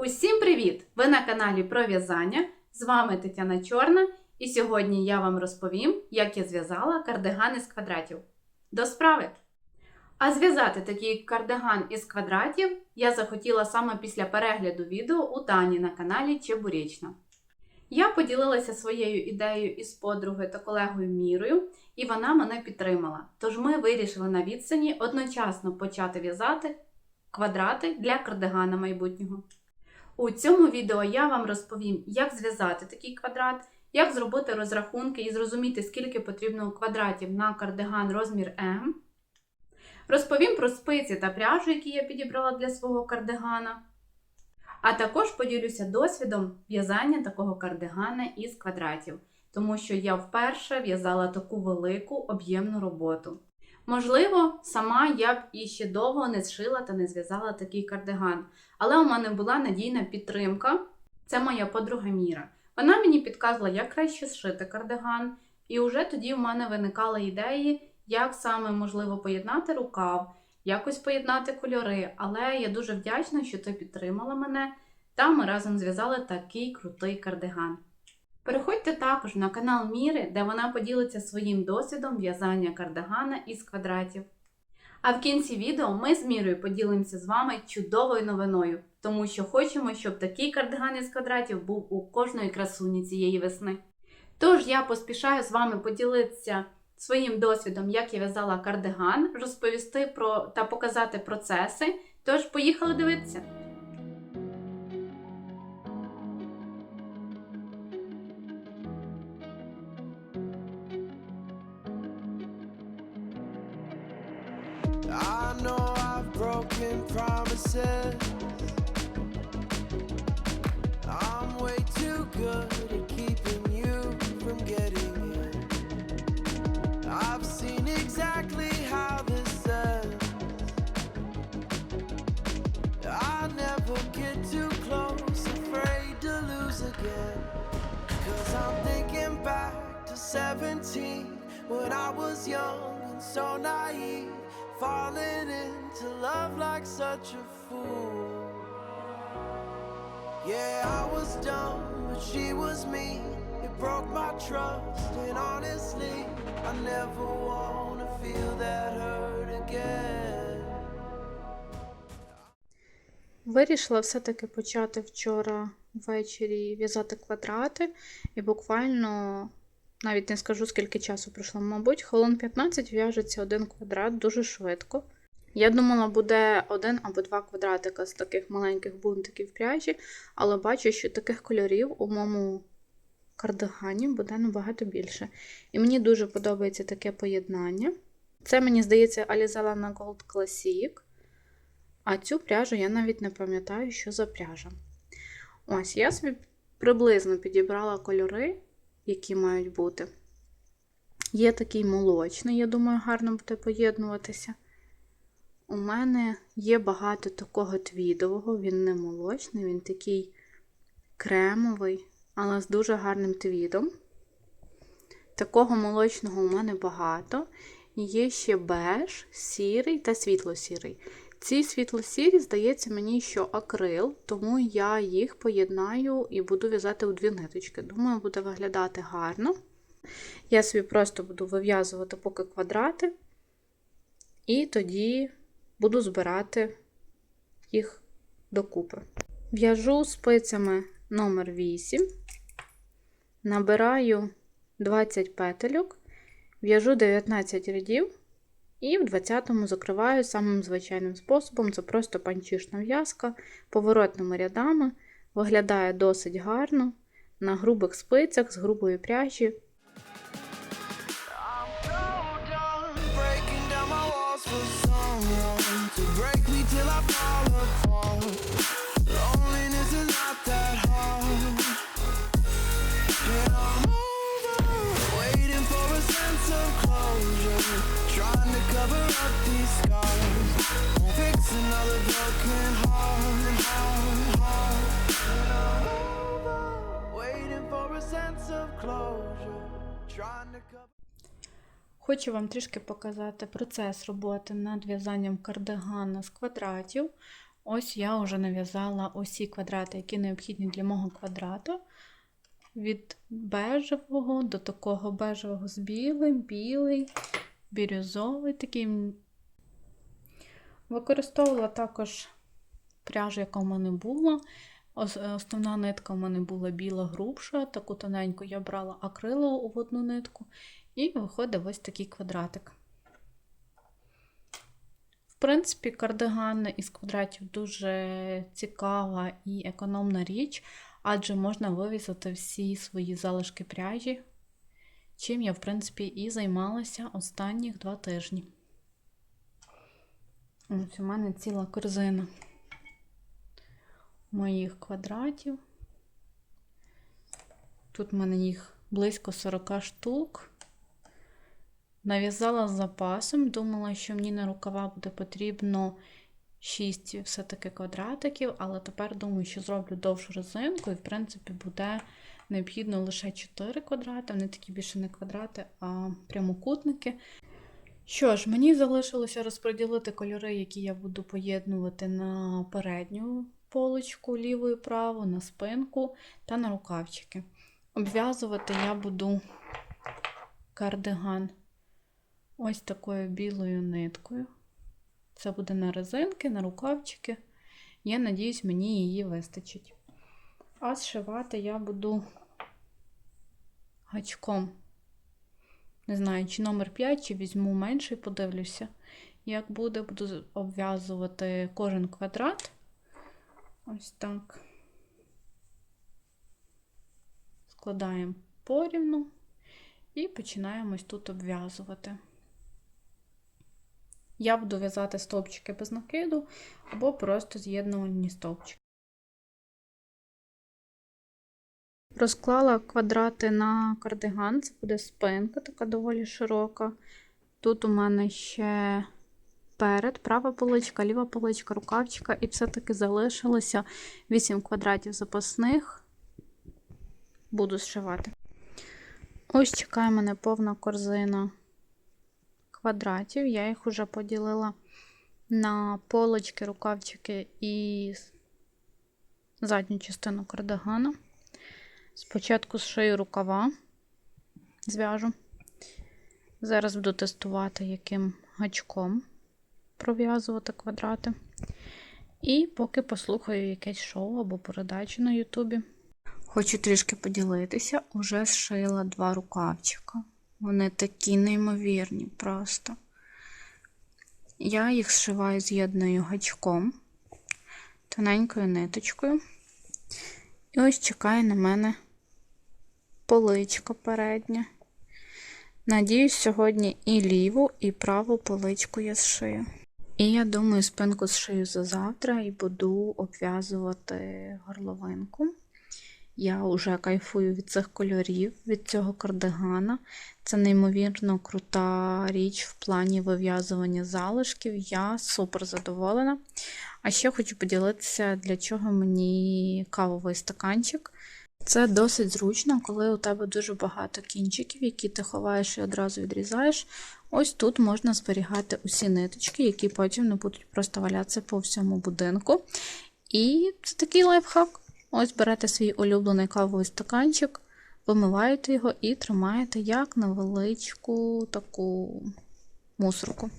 Усім привіт! Ви на каналі про в'язання. З вами Тетяна Чорна, і сьогодні я вам розповім, як я зв'язала кардиган із квадратів. До справи! А зв'язати такий кардиган із квадратів я захотіла саме після перегляду відео у Тані на каналі Чебуречна. Я поділилася своєю ідеєю із подругою та колегою Мірою, і вона мене підтримала. Тож ми вирішили на відстані одночасно почати в'язати квадрати для кардигана майбутнього. У цьому відео я вам розповім, як зв'язати такий квадрат, як зробити розрахунки і зрозуміти, скільки потрібно квадратів на кардиган розмір М. Розповім про спиці та пряжу, які я підібрала для свого кардигана. А також поділюся досвідом в'язання такого кардигана із квадратів, тому що я вперше в'язала таку велику об'ємну роботу. Можливо, сама я б іще довго не зшила та не зв'язала такий кардиган, але у мене була надійна підтримка. Це моя подруга Міра. Вона мені підказала, як краще зшити кардиган, і вже тоді в мене виникали ідеї, як саме можливо поєднати рукав, якось поєднати кольори. Але я дуже вдячна, що ти підтримала мене, та ми разом зв'язали такий крутий кардиган. Переходьте також на канал Міри, де вона поділиться своїм досвідом в'язання кардигана із квадратів. А в кінці відео ми з Мірою поділимося з вами чудовою новиною, тому що хочемо, щоб такий кардиган із квадратів був у кожної красуні цієї весни. Тож я поспішаю з вами поділитися своїм досвідом, як я в'язала кардиган, розповісти про та показати процеси. Тож поїхали дивитися! I'm way too good at keeping you from getting in. I've seen exactly how this ends. I never get too close, afraid to lose again. Cause I'm thinking back to 17 when I was young and so naive, falling into love like such a fool. Yeah, I was dumb, but she was me. It broke my trust, and honestly, I never wanna feel that hurt again. Вирішила все-таки почати вчора ввечері в'язати квадрати, і буквально навіть не скажу, скільки часу пройшло, мабуть, хвилин 15 в'яжеться один квадрат дуже швидко. Я думала, буде один або два квадратика з таких маленьких бунтиків пряжі, але бачу, що таких кольорів у моєму кардигані буде набагато більше. І мені дуже подобається таке поєднання. Це, мені здається, Alizella на Gold Classic. А цю пряжу я навіть не пам'ятаю, що за пряжа. Ось, я собі приблизно підібрала кольори, які мають бути. Є такий молочний, я думаю, гарно буде поєднуватися. У мене є багато такого твідового, він не молочний, він такий кремовий, але з дуже гарним твідом. Такого молочного у мене багато. Є ще беж, сірий та світло-сірий. Ці світло-сірі, здається мені, що акрил, тому я їх поєднаю і буду в'язати у дві ниточки. Думаю, буде виглядати гарно. Я собі просто буду вив'язувати поки квадрати, і тоді буду збирати їх докупи. В'яжу спицями номер 8, набираю 20 петельок, в'яжу 19 рядів. І в 20-му закриваю самим звичайним способом. Це просто панчішна в'язка поворотними рядами. Виглядає досить гарно на грубих спицях з грубої пряжі. I'm Хочу вам трішки показати процес роботи над в'язанням кардигана з квадратів. Ось я вже нав'язала усі квадрати, які необхідні для мого квадрату. Від бежевого до такого бежевого з білим, білий, бірюзовий такий. Використовувала також пряжу, яка в мене була. Основна нитка в мене була біла грубша, таку тоненьку я брала акрилову в одну нитку, і виходить ось такий квадратик. В принципі, кардиган із квадратів дуже цікава і економна річ, адже можна вивісити всі свої залишки пряжі, чим я, в принципі, і займалася останніх два тижні. Ось у мене ціла корзина моїх квадратів. Тут в мене їх близько 40 штук. Нав'язала з запасом, думала, що мені на рукава буде потрібно 6 все-таки квадратиків, але тепер думаю, що зроблю довшу резинку, і, в принципі, буде необхідно лише 4 квадрати. Вони такі більше не квадрати, а прямокутники. Що ж, мені залишилося розподілити кольори, які я буду поєднувати на передню полочку ліву і праву, на спинку та на рукавчики. Обв'язувати я буду кардиган ось такою білою ниткою. Це буде на резинки, на рукавчики. Я надіюсь, мені її вистачить. А зшивати я буду гачком. Не знаю, чи номер 5, чи візьму менший, подивлюся. Як буде, буду обв'язувати кожен квадрат. Ось так. Складаємо порівну і починаємо ось тут обв'язувати. Я буду в'язати стовпчики без накиду або просто з'єднувані стовпчики. Розклала квадрати на кардиган, це буде спинка, така доволі широка. Тут у мене ще перед, права поличка, ліва поличка, рукавчика, і все-таки залишилося 8 квадратів запасних. Буду зшивати. Ось чекає мене повна корзина квадратів. Я їх вже поділила на полочки, рукавчики і задню частину кардигана. Спочатку зшию рукава, зв'яжу. Зараз буду тестувати, яким гачком пров'язувати квадрати. І поки послухаю якесь шоу або передачу на Ютубі. Хочу трішки поділитися, уже зшила два рукавчика. Вони такі неймовірні просто. Я їх зшиваю з'єдною гачком, тоненькою ниточкою. І ось чекає на мене поличка передня. Надіюсь, сьогодні і ліву, і праву поличку я зшию. І я думаю, спинку зшию за завтра і буду обв'язувати горловинку. Я вже кайфую від цих кольорів, від цього кардигана. Це неймовірно крута річ в плані вив'язування залишків. Я супер задоволена. А ще хочу поділитися, для чого мені кавовий стаканчик. Це досить зручно, коли у тебе дуже багато кінчиків, які ти ховаєш і одразу відрізаєш. Ось тут можна зберігати усі ниточки, які потім не будуть просто валятися по всьому будинку. І це такий лайфхак. Ось берете свій улюблений кавовий стаканчик, вимиваєте його і тримаєте як невеличку таку мусорку.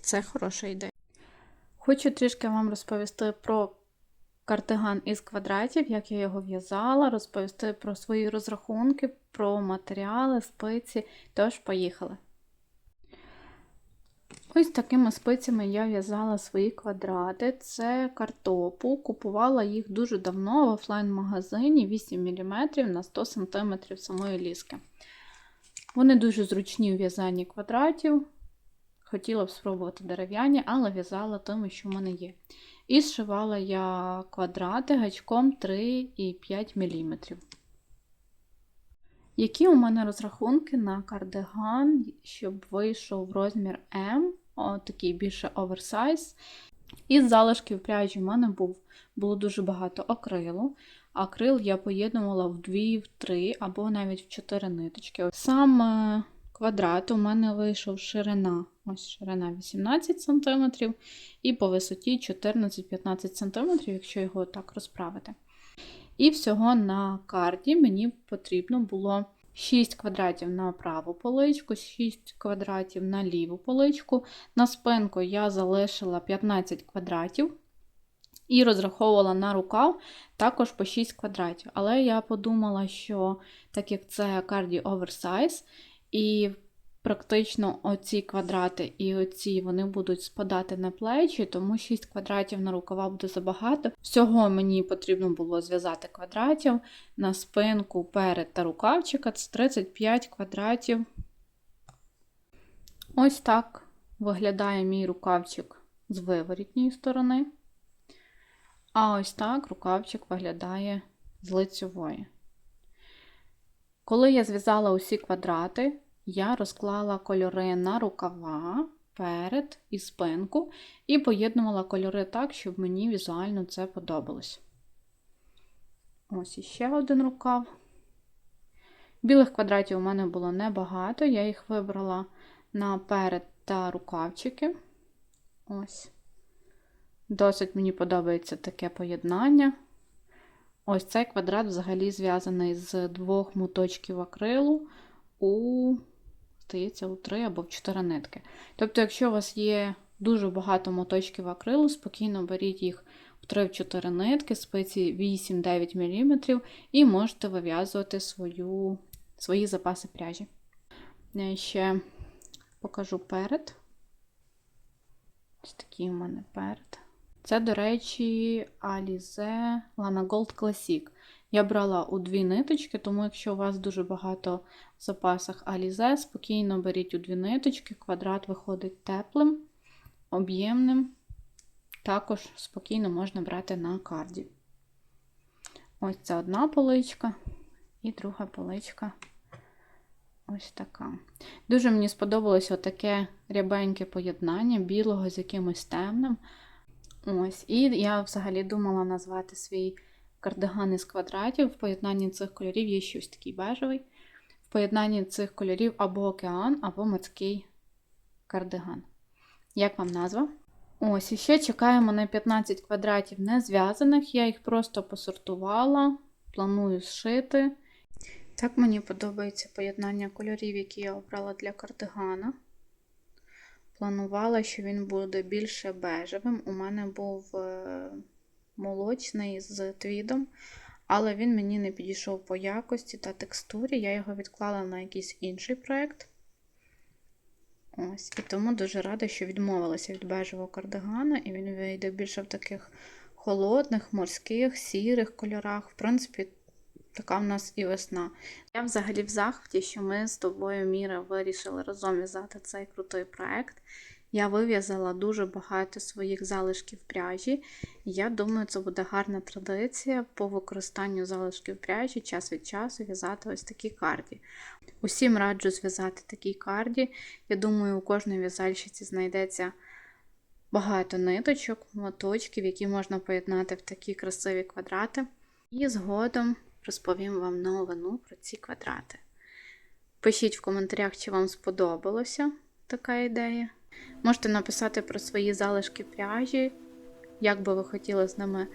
Це хороша ідея. Хочу трішки вам розповісти про кардиган із квадратів, як я його в'язала, розповісти про свої розрахунки, про матеріали, спиці. Тож, поїхали. Ось такими спицями я в'язала свої квадрати. Це картопу. Купувала їх дуже давно в офлайн-магазині 8 мм на 100 см самої ліски. Вони дуже зручні у в'язанні квадратів. Хотіла б спробувати дерев'яні, але в'язала тими, що в мене є. І зшивала я квадрати гачком 3,5 мм. Які у мене розрахунки на кардиган, щоб вийшов розмір М, такий більше оверсайз. Із залишків пряжі в мене був, було дуже багато акрилу. Акрил я поєднувала в 2, в 3 або навіть в 4 ниточки. Сам е, квадрат у мене вийшов ширина Ось ширина 18 см і по висоті 14-15 см, якщо його так розправити. І всього на карті мені потрібно було 6 квадратів на праву поличку, 6 квадратів на ліву поличку. На спинку я залишила 15 квадратів і розраховувала на рукав також по 6 квадратів. Але я подумала, що так як це карді оверсайз, і практично оці квадрати і оці вони будуть спадати на плечі, тому 6 квадратів на рукава буде забагато. Всього мені потрібно було зв'язати квадратів на спинку перед та рукавчика. Це 35 квадратів. Ось так виглядає мій рукавчик з виворітньої сторони. А ось так рукавчик виглядає з лицьової. Коли я зв'язала усі квадрати, я розклала кольори на рукава перед і спинку, і поєднувала кольори так, щоб мені візуально це подобалось. Ось іще один рукав. Білих квадратів у мене було небагато, я їх вибрала наперед та рукавчики. Ось. Досить мені подобається таке поєднання. Ось цей квадрат взагалі зв'язаний з двох моточків акрилу у, здається, у три або в чотири нитки. Тобто, якщо у вас є дуже багато моточків акрилу, спокійно беріть їх в 3-4 нитки, спиці 8-9 мм, і можете вив'язувати свою, свої запаси пряжі. Я ще покажу перед. Ось такий у мене перед. Це, до речі, Alize Lana Gold Classic. Я брала у дві ниточки, тому якщо у вас дуже багато в запасах Alize, спокійно беріть у дві ниточки, квадрат виходить теплим, об'ємним. Також спокійно можна брати на карді. Ось це одна поличка і друга поличка. Ось така. Дуже мені сподобалося таке рябеньке поєднання білого з якимось темним. Ось, і я взагалі думала назвати свій кардиган із квадратів. В поєднанні цих кольорів є щось такий бежевий. В поєднанні цих кольорів або океан, або морський кардиган. Як вам назва? Ось, і ще чекаємо на 15 квадратів не зв'язаних. Я їх просто посортувала, планую зшити. Так мені подобається поєднання кольорів, які я обрала для кардигана. Планувала, що він буде більше бежевим. У мене був е, молочний з твідом, але він мені не підійшов по якості та текстурі. Я його відклала на якийсь інший проєкт. Ось, І тому дуже рада, що відмовилася від бежевого кардигана, і він вийде більше в таких холодних, морських, сірих кольорах. В принципі, така в нас і весна. Я взагалі в захваті, що ми з тобою, Міра, вирішили разом в'язати цей крутий проект. Я вив'язала дуже багато своїх залишків пряжі, я думаю, це буде гарна традиція по використанню залишків пряжі час від часу в'язати ось такі карді. Усім раджу зв'язати такі карді. Я думаю, у кожної в'язальщиці знайдеться багато ниточок, моточків, які можна поєднати в такі красиві квадрати. І згодом розповім вам новину про ці квадрати. Пишіть в коментарях, чи вам сподобалося така ідея. Можете написати про свої залишки пряжі, як би ви хотіли з ними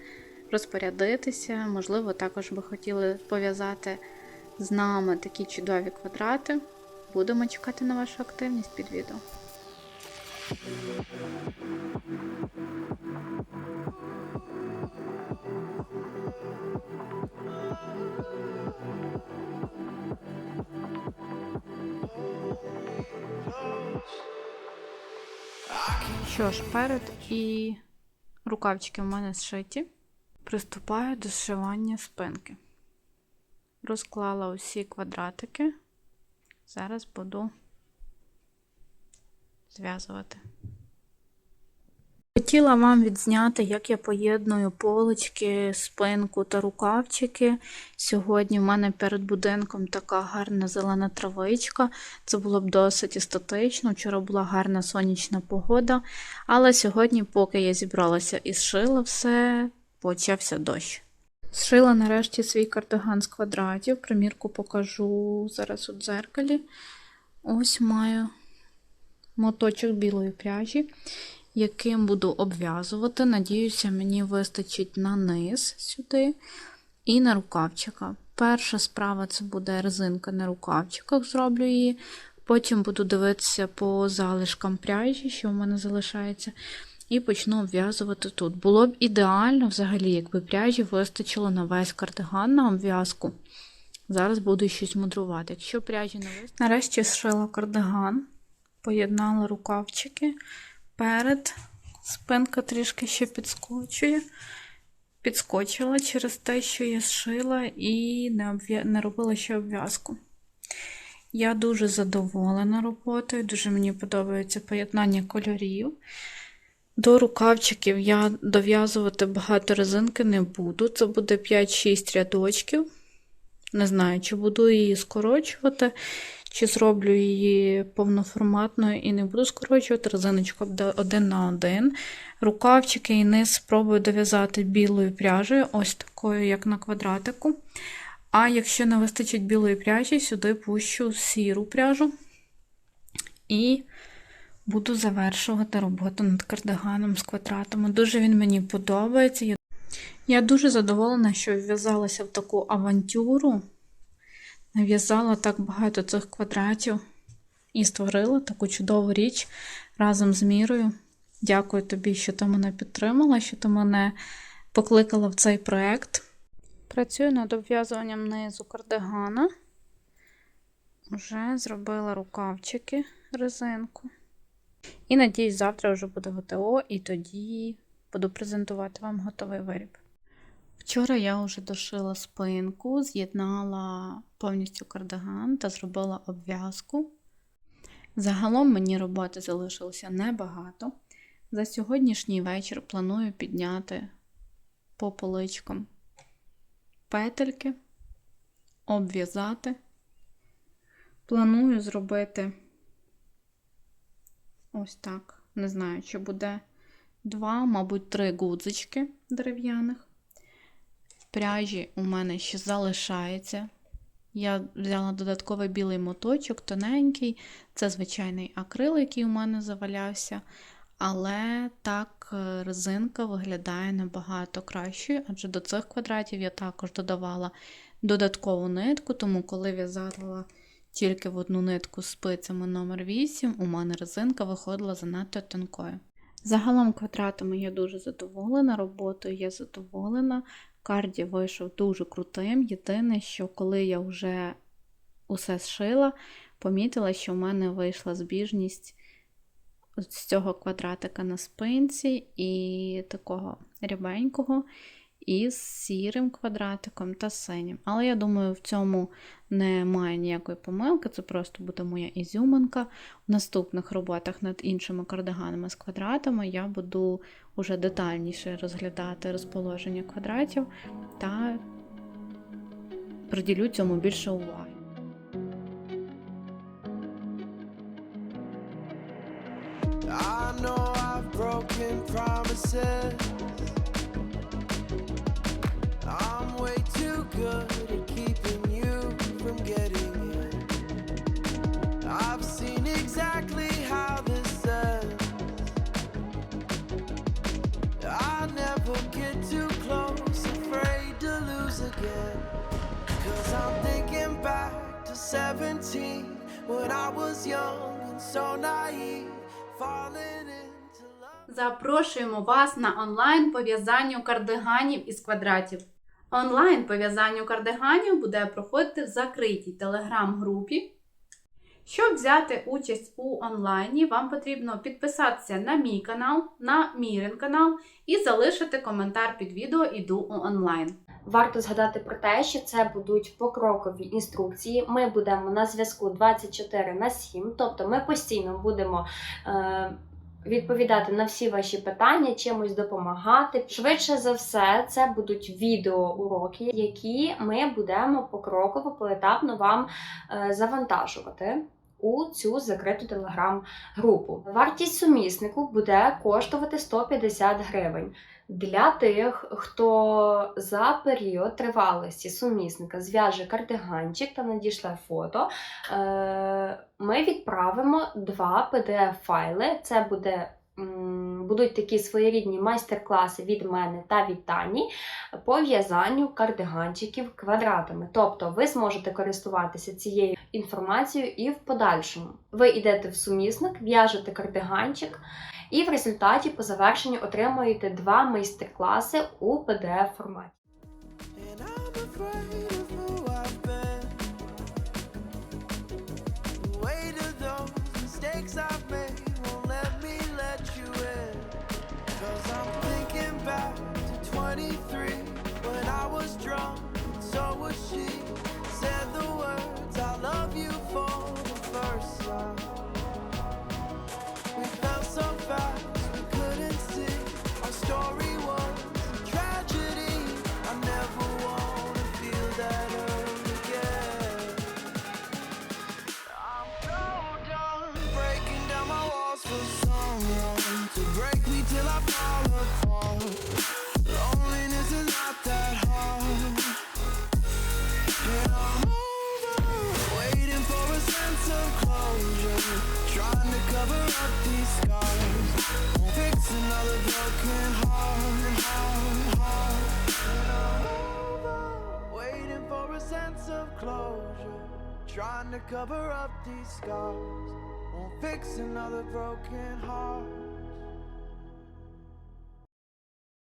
розпорядитися. Можливо, також би хотіли пов'язати з нами такі чудові квадрати. Будемо чекати на вашу активність під відео. Що ж, перед і рукавчики в мене зшиті. Приступаю до зшивання спинки. Розклала усі квадратики. Зараз буду зв'язувати. Хотіла вам відзняти, як я поєдную полочки, спинку та рукавчики. Сьогодні в мене перед будинком така гарна зелена травичка. Це було б досить естетично. Вчора була гарна сонячна погода. Але сьогодні, поки я зібралася і зшила все, почався дощ. Зшила нарешті свій кардиган з квадратів. Примірку покажу зараз у дзеркалі. Ось маю моточок білої пряжі, яким буду обв'язувати. Надіюся, мені вистачить на низ сюди і на рукавчика. Перша справа це буде резинка на рукавчиках, зроблю її. Потім буду дивитися по залишкам пряжі, що в мене залишається, і почну обв'язувати тут. Було б ідеально, взагалі, якби пряжі вистачило на весь кардиган на обв'язку. Зараз буду щось мудрувати. Якщо пряжі не вистачить. Нарешті зшила кардиган, поєднала рукавчики. Перед спинка трішки ще підскочує. Підскочила через те, що я зшила і не, обв'я... не робила ще обв'язку. Я дуже задоволена роботою, дуже мені подобається поєднання кольорів. До рукавчиків я дов'язувати багато резинки не буду. Це буде 5-6 рядочків. Не знаю, чи буду її скорочувати, чи зроблю її повноформатною і не буду скорочувати резиночку один на один. Рукавчики і низ спробую дов'язати білою пряжею, ось такою, як на квадратику. А якщо не вистачить білої пряжі, сюди пущу сіру пряжу і буду завершувати роботу над кардиганом з квадратами. Дуже він мені подобається. Я- дуже задоволена, що вв'язалася в таку авантюру. Нав'язала так багато цих квадратів і створила таку чудову річ разом з Мірою. Дякую тобі, що ти мене підтримала, що ти мене покликала в цей проект. Працюю над обв'язуванням низу кардигана. Вже зробила рукавчики, резинку. І надіюсь, завтра вже буде ГТО, і тоді буду презентувати вам готовий виріб. Вчора я вже дошила спинку, з'єднала повністю кардиган та зробила обв'язку. Загалом мені роботи залишилося небагато. За сьогоднішній вечір планую підняти по поличкам петельки, обв'язати. Планую зробити ось так. Не знаю, чи буде два, мабуть, три гудзички дерев'яних. Пряжі у мене ще залишається. Я взяла додатковий білий моточок, тоненький. Це звичайний акрил, який у мене завалявся. Але так е, резинка виглядає набагато кращою, адже до цих квадратів я також додавала додаткову нитку, тому коли в'язала тільки в одну нитку з спицями номер 8 у мене резинка виходила занадто тонкою. Загалом квадратами я дуже задоволена, роботою я задоволена. Карді вийшов дуже крутим. Єдине, що коли я вже усе зшила, помітила, що в мене вийшла збіжність з цього квадратика на спинці і такого рябенького, і з сірим квадратиком та синім. Але я думаю, в цьому немає ніякої помилки, це просто буде моя ізюминка. В наступних роботах над іншими кардиганами з квадратами я буду уже детальніше розглядати розположення квадратів та приділю цьому більше уваги. I know I've broken promises. Good at keeping you from getting in. I've seen exactly how this ends. I never get too close, afraid to lose again. Cause I'm thinking back to 17 when I was young and so naive, falling into. Запрошуємо вас на онлайн по в'язанню кардиганів із квадратів. Онлайн по в'язанню кардиганів буде проходити в закритій телеграм-групі. Щоб взяти участь у онлайні, вам потрібно підписатися на мій канал, на Мірин канал і залишити коментар під відео Іду у онлайн. Варто згадати про те, що це будуть покрокові інструкції. Ми будемо на зв'язку 24 на 7, тобто ми постійно будемо е, відповідати на всі ваші питання, чимось допомагати. Швидше за все, це будуть відеоуроки, які ми будемо покроково, поетапно вам е, завантажувати. У цю закриту телеграм-групу. Вартість суміснику буде коштувати 150 гривень. Для тих, хто за період тривалості сумісника зв'яже кардиганчик та надішле фото, е, ми відправимо два PDF-файли. Це буде, будуть такі своєрідні майстер-класи від мене та від Тані по в'язанню кардиганчиків квадратами. Тобто ви зможете користуватися цією інформацією і в подальшому. Ви йдете в сумісник, в'яжете кардиганчик. І в результаті по завершенню отримуєте два майстер-класи у PDF форматі. Cover up these scars. Won't fix another broken heart, heart, heart. Waiting for a sense of closure. Trying to cover up these scars. Won't fix another broken heart.